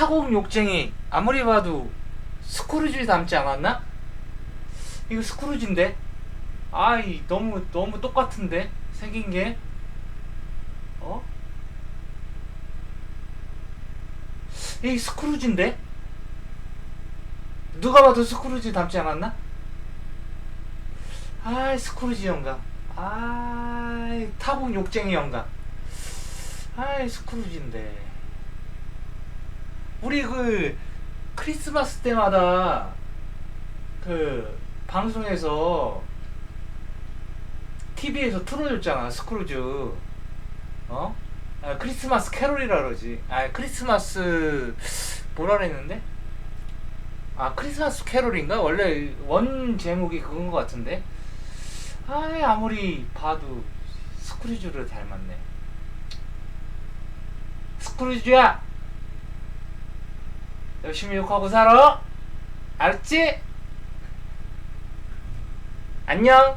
타공 욕쟁이 아무리 봐도 스크루지 닮지 않았나? 이거 스크루지인데? 아이 너무 너무 똑같은데 생긴 게 어? 이 스크루지인데? 누가 봐도 스크루지 닮지 않았나? 아이 스크루지 영감 아이 타공 욕쟁이 영감 아이 스크루지인데 우리 그 크리스마스 때마다 그 방송에서 TV에서 틀어줬잖아 스크루즈 어? 아, 크리스마스 캐롤이라 그러지 아 크리스마스 뭐라 그랬는데? 아 크리스마스 캐롤인가? 원래 원 제목이 그건 것 같은데 아이 아무리 봐도 스크루즈를 닮았네 스크루즈야 열심히 욕하고 살아 알았지? 안녕